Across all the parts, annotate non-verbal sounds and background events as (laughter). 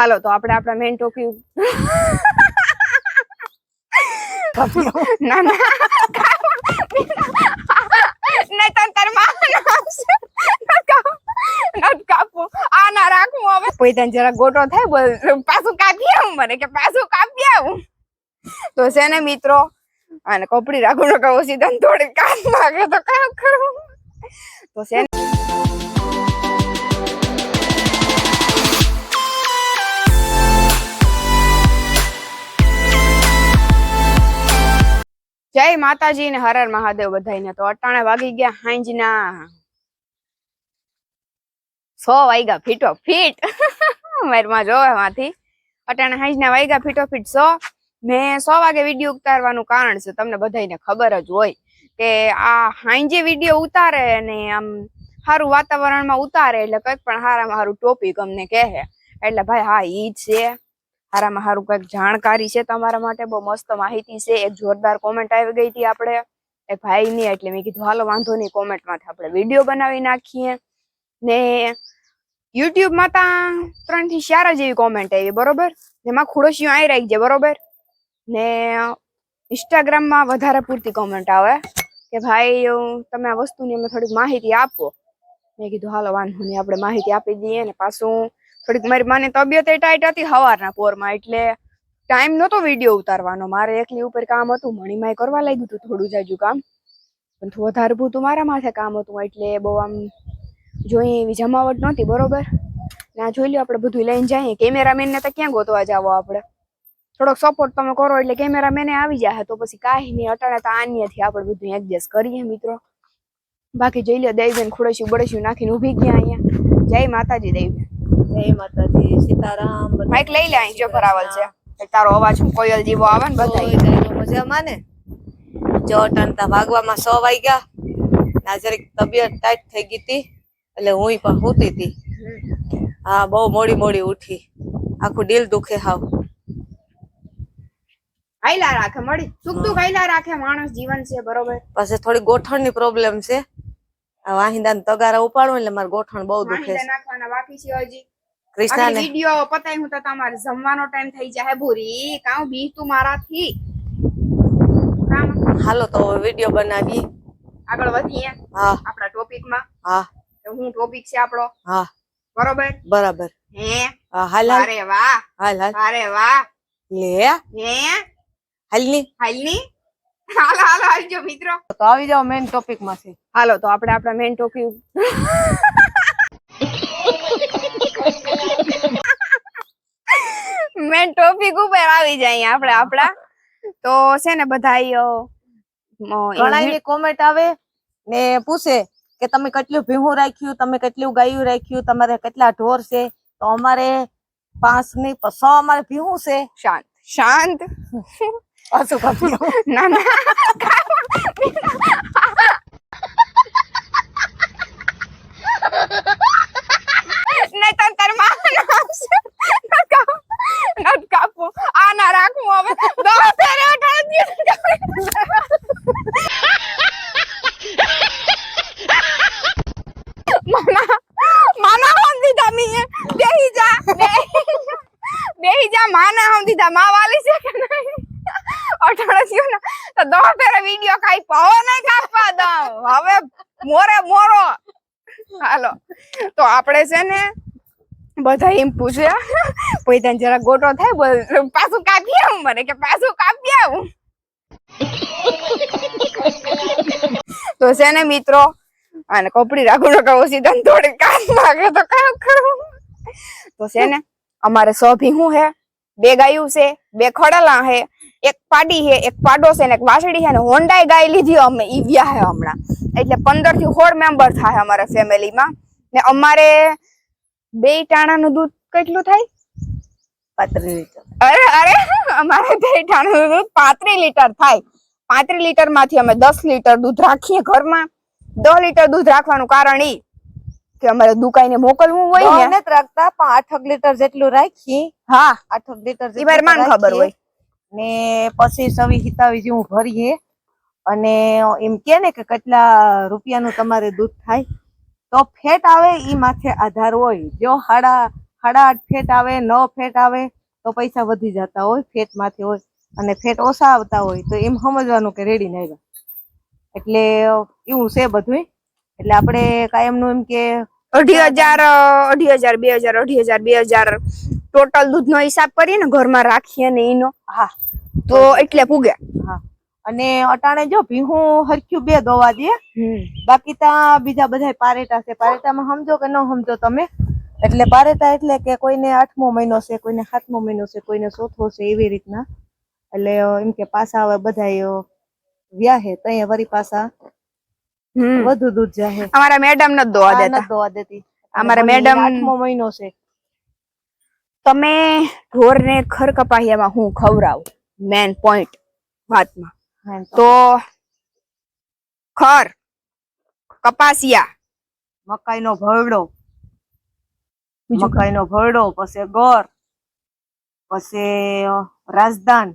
હાલો, તો આપણે આપણા મેન ટોપિક આ ના રાખું હવે. કોઈ તને જરા ગોટો થાય પાછું કાપી આવું મને કે પાછું કાપી આવું. તો છે મિત્રો અને કપડી રાખું ને કહું સીધા થોડી કામ માગે તો કામ કરું. તો છે જય માતાજી ને હર હર મહાદેવ બધાને તો અટાણે વાગી ગયા હાંજના. સો વાગ્યા ફીટો ફીટ મારમાં જોવે માંથી અટાણે હાંજના વાગ્યા ફીટો ફીટ સો. મેં સો વાગે વીડિયો ઉતારવાનું કારણ છે, તમને બધાને ખબર જ હોય કે આ હાંજે વીડિયો ઉતારે ને આમ સારું વાતાવરણમાં ઉતારે એટલે કંઈક પણ હારામાં સારું ટોપિક અમને કહે. એટલે ભાઈ હા, ઈ જ છે. હારામાં હારું કંઈક જાણકારી છે તમારા માટે? બહુ મસ્ત માહિતી છે. એક જોરદાર કોમેન્ટ આવી ગઈ હતી આપણે. એક ભાઈની એટલે મેં કીધું, હાલો, વાંધો નહીં કોમેન્ટમાંથી આપણે વીડિયો બનાવી નાખીએ. ને યુટ્યુબમાં તા ત્રણથી ચાર જ એવી કોમેન્ટ આવી, બરોબર? જેમાં ખુડોશીઓ આવી રાખજે, બરોબર? ને ઇન્સ્ટાગ્રામમાં વધારે પૂરતી કોમેન્ટ આવે. કે ભાઈ, તમે આ વસ્તુની અમે થોડીક માહિતી આપો. મેં કીધું, હાલો, વાંધો નહીં, આપણે માહિતી આપી દઈએ ને પાછું થોડીક મારી માની તબિયત એ ટાઈટ હતી સવારના પોરમાં, એટલે ટાઈમ નહોતો વીડિયો ઉતારવાનો. મારે એકલી ઉપર કામ હતું મણીમાંય કરવા લાગ્યું હતું થોડું જાજુ કામ. પણ વધારે પૂરતું મારા માથે કામ હતું, એટલે બહુ આમ જોઈએ એવી જમાવટ નહોતી, બરોબર? ના, જોઈ લો આપણે બધું લઈને જઈએ. કેમેરામેનને તો ક્યાં ગોતવા જાવો આપણે? થોડોક સપોર્ટ તમે કરો, એટલે કેમેરામેને આવી જાય તો પછી કાંઈ નહીં, અટાણે તો આનીયથી આપણે બધું એડજસ્ટ કરીએ મિત્રો. બાકી જઈ લો દેવબેન ખોડસ્યું બળસ્યું નાખીને ઊભી ગયા અહીંયા. જય માતાજી દેવબેન જય માતાજી સીતારામ માઈક લઈ લે અહીં જો ભરાવલ છે. તારો અવાજ હું કોયલ જીવો આવે ને બધા મજામાં ને જો ટણતા ભાગવામાં સો વાગ્યા. ના જરીક તબિયત ટાઈટ થઈ ગઈ હતી એટલે હું પણ સૂતી હતી. હા બહુ મોડી મોડી ઉઠી. આખું દિલ દુખે હાવ. આઈલા રાખે મળી. સુખ દુઃખ આઈલા રાખે માણસ જીવન છે બરોબર. પછી થોડી ગોઠણની પ્રોબ્લેમ છે. આ વાહિંદા તગારા ઉપાડો એટલે મારે ગોઠણ બહુ દુખે છે. નાખવાના બાકી છે હજી. કૃષ્ણાને વિડિયો પતાય હું તો તમારે જમવાનો ટાઈમ થઈ જાય ભૂરી. કાઉ બી તું મારાથી હાલો તો વીડિયો બનાવીએ. આગળ વધીએ. હા. આપણા ટોપિકમાં. હા. તો હું ટોપિક છે આપણો? હા. બરોબર? બરાબર. હે? હા હાલ હાલ. અરે વાહ. હાલ હાલ. અરે વાહ. લે. હે? હાલની? હાલની? હાલો હાલો આવજો મિત્રો. તો આવી જાઓ મેઇન ટોપિકમાંથી. હાલો તો આપણે આપણા મેઇન ટોપિક મેન ટોપિક ઉપર આવી જાય આપણે આપણા. તો છે ને બધા ઘણા કોમેન્ટ આવે ને પૂછે કે તમે કેટલું ભીહું રાખ્યું તમે કેટલું ગાયું રાખ્યું તમારે કેટલા ઢોર છે? તો અમારે પાંચની પ- સો અમારે ભીહું છે. શાંત શાંત. (laughs) ના ના નહીં તન તારમાં આવશે નત કાપું નત કાપું આ ના રાખું હવે દો ફેરે અઠાણ માના માના હોન દીધા મીએ બેહી જા બેહી જા બેહી જા માના હોન દીધા માં વાલી છે કે નહીં અઠાણ થયો ને તો દો ફેરે વિડિયો કાઈ પાવો નહીં કાપવા દઉં. હવે મોરે મોરો. હાલો. તો આપણે છે ને બધા એમ પૂછ્યા કોઈ તને જરા ગોટો થાય પાછું કાપી આવું મને કે, પાછું કાપી આવું તો છે ને મિત્રો અને કપડી રાખું ને કહું સીધા થોડી કામ માંગે તો કામ કરું. તો છે ને, અમારે સો શું હે? બે ગાયું છે બે ખડલા હે એક પાડી હે એક પાડો છે ને એક વાસડી છે ને હોન્ડાઈ ગાય લીધી અમે ઈ વ્યા હે હમણાં. એટલે પંદરથી સોળ મેમ્બર થાય અમારા ફેમિલીમાં. ને અમારે બે ટાણાનું દૂધ કેટલું થાય? પાંત્રીસ લીટર. અરે અરે અમારે બે ટાણાનું દૂધ પાંત્રીસ લીટર થાય. પાંત્રીસ લીટરમાંથી અમે દસ લીટર દૂધ રાખીએ ઘરમાં. દસ લીટર દૂધ રાખવાનું કારણ ઈ કે અમારે દુકાઈને મોકલવું હોય ને. રાખતા પણ આઠક લીટર જેટલું રાખી. હા. આઠક લીટર જેટલું મારી ખબર હોય. ને પછી સવી હિતાવી જેવું ભરીએ. અને એમ કે ને કે કેટલા રૂપિયાનું તમારે દૂધ થાય. તો ફેટ આવે ઈ માથે આધાર હોય. જો હાડા આઠ ફેટ આવે નવ ફેટ આવે તો પૈસા વધી જતા હોય ફેટ માથે હોય. અને ફેટ ઓછા આવતા હોય તો એમ સમજવાનું કે રેડી નાખ્યા એટલે એવું છે બધું એટલે આપણે કાયમનું એમ કે અઢી હજાર અઢી હજાર બે હજાર અઢી હજાર બે હજાર ટોટલ દૂધ નો હિસાબ કરીને ઘરમાં રાખીએ ને એનો. હા. તો એટલે પૂગે. હા. અને અટાણે જો ભીહું હરખ્યું બે દોવા દે. બાકી ત્યાં બીજા બધા પારેટા છે. પારેટામાં સમજો કે ન સમજો તમે? એટલે પારેટા એટલે કે કોઈને આઠમો મહિનો છે કોઈને સાતમો મહિનો છે કોઈને ચોથો છે એવી રીતના. એટલે એમ કે પાછા હવે બધા વ્યાહે તઈ વરી પાછા વધુ દૂધ જાહે. અમારા મેડમ ન દોવા દેતા. દોવા દેતી. અમારા મેડમ મહિનો છે. તમે ઢોર ને ખર કપાહિયામાં હું ખવડાવું મેન પોઈન્ટ વાતમાં. તો. ખર કપાસિયા. મકાઈનો ભરડો. મકાઈ મકાઈનો ભરડો પછી ગોર પછી રાજદાન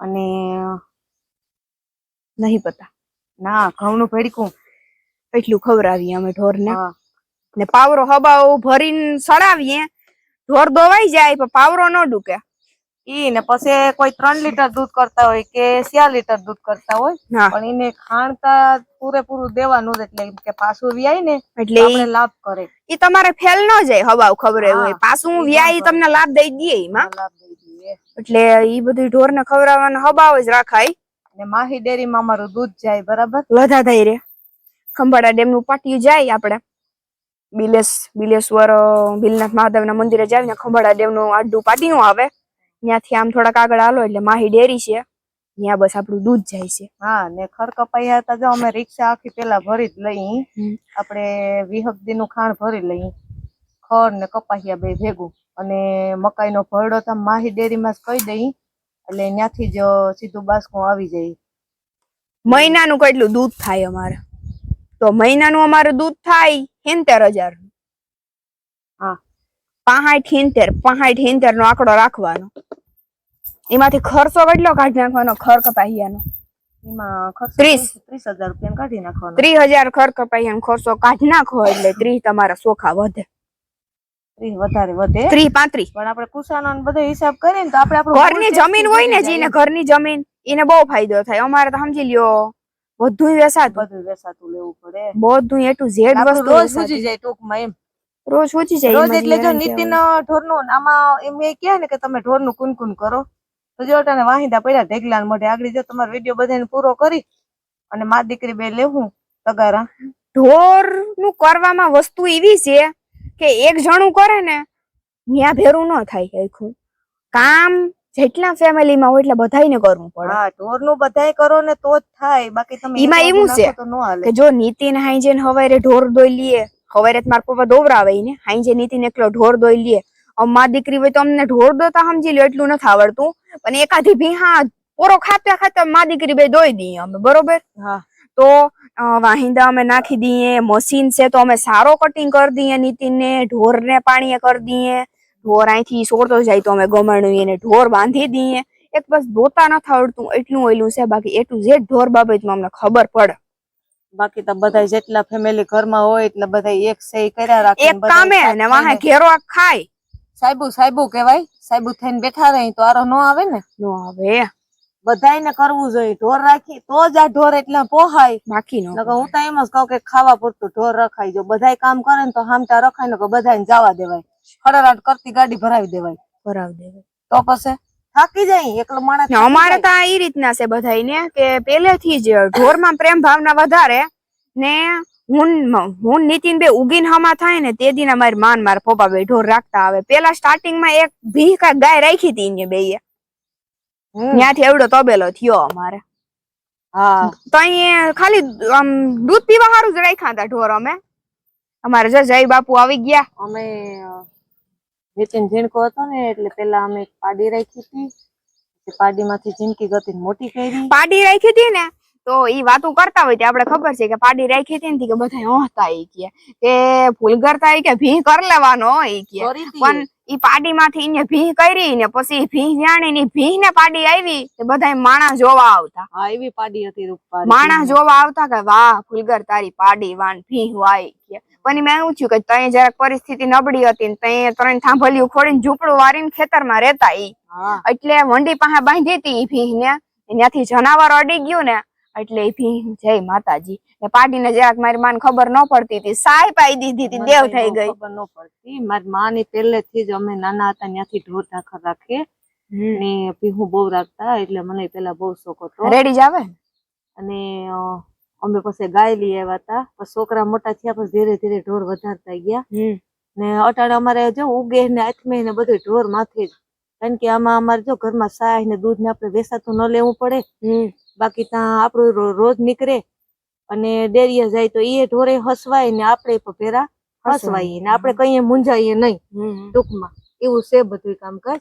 અને નહીં પતા. ના ઘઉંનું ભેડકું. એટલું ખવડાવીએ અમે ઢોર ને પાવરો હબાઓ ભરીને સડાવીએ. ઢોર દોવાઈ જાય પણ પાવરો ન ડૂકે. ઈ ને પછી કોઈ ત્રણ લીટર દૂધ કરતા હોય કે ચાર લીટર દૂધ કરતા હોય પણ એને ખાણતા પૂરેપૂરું દેવાનું એટલે કે પાછું વ્યાય ને એટલે આપણે લાભ કરે. ઈ તમારે ફેલ ન જાય હબાવ ખબર હોય. પાછું વ્યાય તમને લાભ દઈ દે એમાં. એટલે ઈ બધું ઢોર ને ખવડાવવાનો હબાવ જ રાખાય. ને માહી ડેરીમાં અમારું દૂધ જાય બરાબર? લધા થઈ રે. ખંભાળા ડેમનું પાટિયું જાય આપણે બિલેશ બિલેશ્વર ભીલનાથ મહાદેવ ના મંદિરે જાય ને ખંભાળા ડેમનું આડું પાટિયું આવે. ત્યાંથી આમ થોડાક આગળ હાલો એટલે માહી ડેરી છે. ત્યાં બસ આપણું દૂધ જાય છે. હા ને ખર કપાઈ હતા જો અમે રિક્ષા આખી પેલા ભરી જ લઈ. આપણે વિહગદી નું ખાણ ભરી લઈ. ખર ને કપાહિયા બે ભેગું. અને મકાઈ નો ભરડો તો માહી ડેરીમાં જ કહી દઈ. એટલે ત્યાંથી જ સીધું બાસકું આવી જાય. મહિનાનું કેટલું દૂધ થાય અમારે? તો મહિનાનું અમારે દૂધ થાય હિંતેર હજાર હા. પાંઠ હેંતેર પાંઠ હેંતેર નો આંકડો રાખવાનો. એમાંથી ખર્ચો કેટલો કાઢી નાખવાનો? ખર કપાહિયાનો. એમાં ત્રીસ. ત્રીસ હજાર રૂપિયા કાઢી નાખવાનો. ત્રીસ હજાર ખર કપાહિયાનો ખર્ચો કાઢી નાખો એટલે ત્રીસ તમારા સોખા વધે. વધારે વધે. ત્રીસ પાંત્રીસ. પણ આપણે કુસાનો બધો હિસાબ કરીએ તો આપણે આપણું ઘરની જમીન હોય ને જેને ઘરની જમીન એને બહુ ફાયદો થાય. અમારે તો સમજી લ્યો બધું વેસાતું. બધું વેસાતું લેવું પડે. બધું એ ટુ ઝેડ વસ્તુ રોજ વેચાતી. જાય ટૂંકમાં એમ. રોજ પૂછી જાય રોજ એટલે જો નીતિન ઢોરનું આમાં એમ એ કહે ને કે તમે ઢોરનું કુનકુન કરો. તો જો તને વાહિંદા પડ્યા ઢેગલા મોઢે આગળ જો તમારો વીડિયો બધાને પૂરો કરી અને મા દીકરી બે લેવું તગારા. ઢોરનું કરવામાં વસ્તુ એવી છે કે એક જણું કરે ને ત્યાં ભેરું ન થાય આખું. કામ જેટલા ફેમિલી માં હોય એટલે બધાયને કરવું પડે. હા ઢોરનું બધાય કરો ને તો જ થાય. બાકી તમે એમાં એવું છે કે જો નીતિન હાઈજેન હવારે ઢોર દોઈ લઈએ હવારે મારા પપ્પા દોવરાવે ને હાઈજે નીતિન એકલો ઢોર દોઈ લઈએ. અમાર મારી દીકરી હોય તો અમને ઢોર દોતા સમજી લ્યો એટલું નથી આવડતું. પણ એકાધી ભીહા પોરો ખાતા ખાતા મા દીકરી બે દોઈ દઈએ અમે બરોબર? હા. તો વાહિંદા અમે નાખી દઈએ મશીન છે તો અમે સારો કટિંગ કરી દઈએ નીતિનને ઢોરને પાણીએ કરી દઈએ. ઢોર અહીંથી સોરતો જાય તો અમે ગમાણવીએ ને ઢોર બાંધી દઈએ. એક બસ ધોતા નથી આવડતું એટલું ઓયલું છે બાકી એટલું જે ઢોર બાબતમાં અમને ખબર પડે. બાકી તો બધા જેટલા ફેમિલી ઘરમાં હોય એટલે બધા એક સહી કર્યા રાખે એક કામે ને વાહે ઘેરો ખાય. સાહેબુ સાહેબુ કહેવાય? સાહેબુ થઈને બેઠા રહી તો આરો નો આવે ને? નો આવે. બધાયને કરવું જોઈએ. ઢોર રાખી તો જ આ ઢોર એટલા પોહાય. બાકી નો હું તો એમ જ કહું કે ખાવા પૂરતું ઢોર રખાય. જો બધાય કામ કરે ને તો હામટા રખાય ને બધાને જવા દેવાય. ખડરાટ કરતી ગાડી ભરાવી દેવાય. ભરાવી દેવાય. તો પછી? થાકી જાય. એકલો માણસ અમારે તો એ રીતના છે બધાયને કે પેલેથી જ ઢોરમાં પ્રેમ ભાવના વધારે ને હું હું નીતિન બે ઉગીન હમા થાય ને તે દિન અમારી માન મારા પપ્પા બે ઢોર રાખતા આવે. પેલા સ્ટાર્ટિંગમાં એક ભી કા ગાય રાખી હતી ને બે હમ. ત્યાંથી એવડો તબેલો થયો અમારે. હા. તો અહીંયા ખાલી આમ દૂધ પીવા સારું જ રાખ્યા હતા ઢોર અમે. અમારે જો જય બાપુ આવી ગયા. અમે નીતિન ઝીણકો હતો ને એટલે પેલા અમે પાડી રાખી હતી. પાડી પાડીમાંથી ઝીણકી ગતી મોટી કરી. પાડી રાખી હતી ને તો ઈ વાતો કરતા હોય તે આપણે ખબર છે કે પાડી રાખી હતી ને કે બધા હોતા એ કે ભૂલ કરતા કે ભી કર લેવાનો એ કે. પણ ઈ પાડી માંથી એને ભી કરી ને પછી ભી જાણી ની ભીહ ને પાડી આવી તે બધા માણા જોવા આવતા. હા એવી પાડી હતી રૂપારી માણા જોવા આવતા કે વાહ ફુલગર તારી પાડી વાન ભી વાય કે. પણ મેં એવું થયું કે ત્યાં જરાક પરિસ્થિતિ નબળી હતી ને ત્યાં ત્રણ થાંભલિયું ખોડીને ઝૂંપડું વારીને ખેતરમાં રહેતા ઈ. એટલે વંડી પાસે બાંધી હતી ઈ ભીંને ત્યાંથી જનાવર અડી ગયું ને એટલે ભીં જય માતાજી. ને પાડીને જરાક મારી માને ખબર ન પડતી હતી સાય પાઈ દીધી હતી દેવ થઈ ગઈ. ખબર ન પડતી. મારી માની પહેલેથી જ અમે નાના હતા ત્યાંથી ઢોર ઢાખર રાખીએ ને પીહું બહુ રાખતા એટલે મને પેલા બહુ શોખ હતો. રેડી જ આવે અને અમે પછી ગાય લઈ આવ્યા હતા. પછી છોકરા મોટા થયા પછી ધીરે ધીરે ઢોર વધારતા ગયા. ને અટાણે અમારે જો ઉગે ને આથમે ને બધું ઢોર માથે જ. કારણ કે આમાં અમારે જો ઘરમાં સાય ને દૂધ ને આપણે વેસાતું ન લેવું પડે. બાકી ત્યાં આપણું રોજ નીકળે અને ડેરીએ જાય તો એ ઢોરે હસવાય ને આપણે પણ ભેરા હસવાઈએ ને આપણે કઈ મૂંઝાઈએ નહીં. ટૂંકમાં એવું છે બધું કામકાજ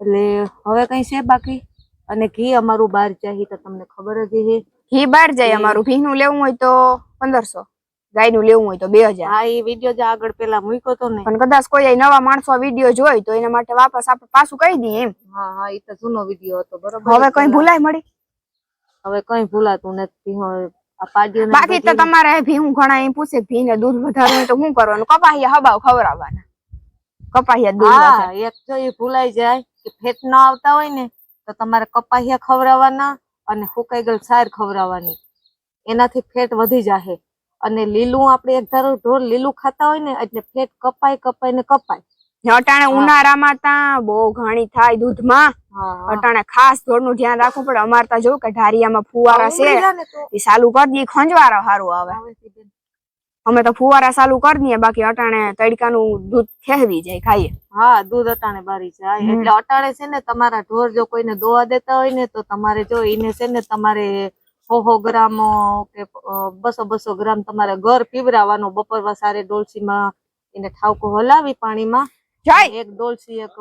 એટલે હવે કઈ છે બાકી? અને ઘી અમારું બહાર જાય તો તમને ખબર જ છે ઘી બાર જાય અમારું અમારું. ભીનું લેવું હોય તો પંદરસો. ગાયનું લેવું હોય તો બે હજાર. હા એ વીડિયો જે આગળ પેલા મૂક્યો તો ને. પણ કદાચ કોઈ નવા માણસો વીડિયો જોઈ તો એના માટે વાપસ આપણે પાછું કહી દઈએ એમ. હા હા એ તો જૂનો વીડિયો હતો બરોબર. હવે કઈ. ભૂલાય મળી? હવે કઈ ભૂલાતું નથી હવે બાકી તો તમારે તમારે ભીહું ઘણા એમ પૂછે ભી ને દૂધ વધારવું તો શું કરવાનું? કપાહિયા હબાવ ખવડાવવાના. કપાહિયા દૂધ હા એક જો એ ભૂલાઈ જાય કે ફેટ ન આવતા હોય ને તો તમારે કપાહિયા ખવડાવવાના અને ફૂકાઈ ગયેલ સાર ખવડાવવાની. એનાથી ફેટ વધી જાય અને લીલું આપણે એક ધારો ઢોર લીલું ખાતા હોય ને એટલે ફેટ કપાય કપાય ને કપાય. અટાણે ઉનાળામાં ત્યાં બહુ ઘણી થાય દૂધમાં. અટાણે ખાસ ધોરનું ધ્યાન રાખવું પડે. અમારે ત્યાં જોવું કે ઢારિયામાં ફુવારા છે. એ સાલું કરી દઈએ ખંજવારો સારું આવે. અમે તો ફુવારા સાલું કરી દઈએ બાકી અટાણે તડકાનું દૂધ ખેવી જાય ખાઈએ. હા દૂધ અટાણે બારી જાય. એટલે અટાણે છે ને તમારા ઢોર જો કોઈને દોવા દેતા હોય ને તો તમારે જો એને છે ને તમારે સો સો ગ્રામ કે બસો બસો ગ્રામ તમારે ઘર પીવરાવાનું બપોર વસારે ડોલસીમાં એને ઠાવકો હલાવી પાણીમાં એક ડોલસી એક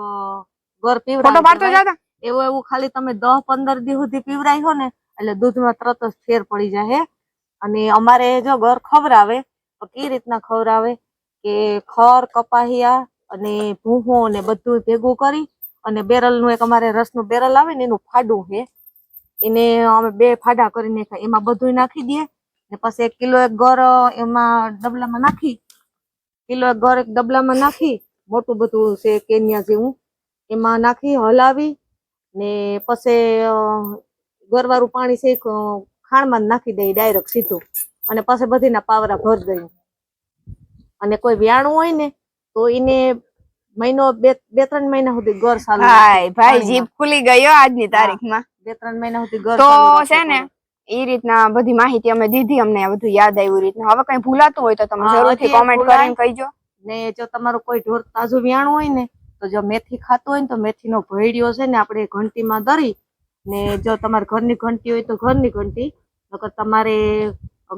ઘર પીવરાવી એવું એવું ખાલી તમે દસ પંદર દી સુધી પીવરાય ને એટલે દૂધમાં તરત જ ફેર પડી જાય અને અમારે જો ઘર ખવરાવે તો કઈ રીતના ખવરાવે કે ખર કપાહિયા અને ભૂહો ને બધું ભેગું કરી અને બેરલનું એક અમારે રસનું બેરલ આવે ને એનું ફાડું છે એને અમે બે ફાડા કરીને ખાઈ. એમાં બધું નાખી દઈએ. ને પછી એક કિલો એક ગોર એમાં ડબલામાં નાખી. કિલો એક ગોર એક ડબલામાં નાખી. મોટું બધું છે કેન્યા જેવું. એમાં નાખી હલાવી. ને પછી ગરવાળું પાણી છે ખાણમાં નાખી દઈ ડાયરેક્ટ સીધું. અને પછી બધીના પાવરા ભર દઈ અને કોઈ વ્યાણું હોય ને તો એને મહિનો બે બે ત્રણ મહિના સુધી ઘર સારું ભાઈ જીભ ખુલી ગયો આજની તારીખમાં. બે ત્રણ મહિના સુધી તો છે ને. એ રીતના બધી માહિતી અમે દીધી અમને બધું યાદ આવ્યું રીતના. હવે કઈ ભૂલાતું હોય તો તમે જરૂરથી કોમેન્ટ કરીને કહીજો. ને જો તમારું કોઈ ઢોર તાજું વ્યાણું હોય ને તો જો મેથી ખાતું હોય ને તો મેથીનો ભોયડિયો છે ને આપણે ઘંટીમાં દરી ને જો તમારે ઘરની ઘંટી હોય તો ઘરની ઘંટી નકર તમારે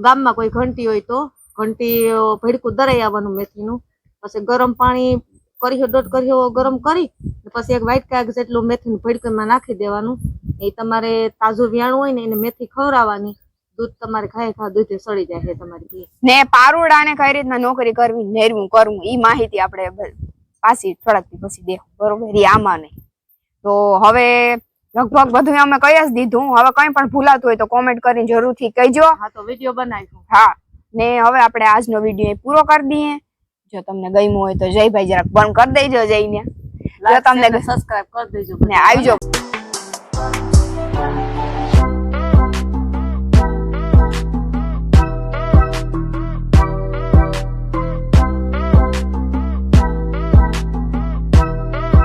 ગામમાં કોઈ ઘંટી હોય તો ઘંટી ભેડકું દરાઈ આવવાનું મેથીનું. પછી ગરમ પાણી કરીયો દોઢ કરીયો ગરમ કરી પછી એક વ્હાઈટ કાગ જેટલું મેથીનું ભેડકુંમાં નાખી દેવાનું. એ તમારે તાજું વ્યાણું હોય ને એને મેથી ખવડાવવાની. દૂધ તમારે ખાય ખા દૂધે સડી જાય છે તમારી ઘી. ને પારુડાને કઈ રીતના નોકરી કરવી નેરવું કરવું ઈ માહિતી આપણે પાછી થોડાક પછી દેવું. બરોબર? એ આમાં નહીં. તો હવે લગભગ બધું અમે કહી જ દીધું. હવે કઈ પણ ભૂલાતું હોય તો કોમેન્ટ કરીને જરૂરથી કહીજો. હા તો વીડિયો બનાવીશું. હા. ને હવે આપણે આજનો વીડિયો પૂરો કરી દઈએ. જો તમને ગમ્યું હોય તો જયભાઈ જરાક બંધ કરી દેજો જઈને જો તમને સબસ્ક્રાઇબ કરી દેજો. ને આવજો.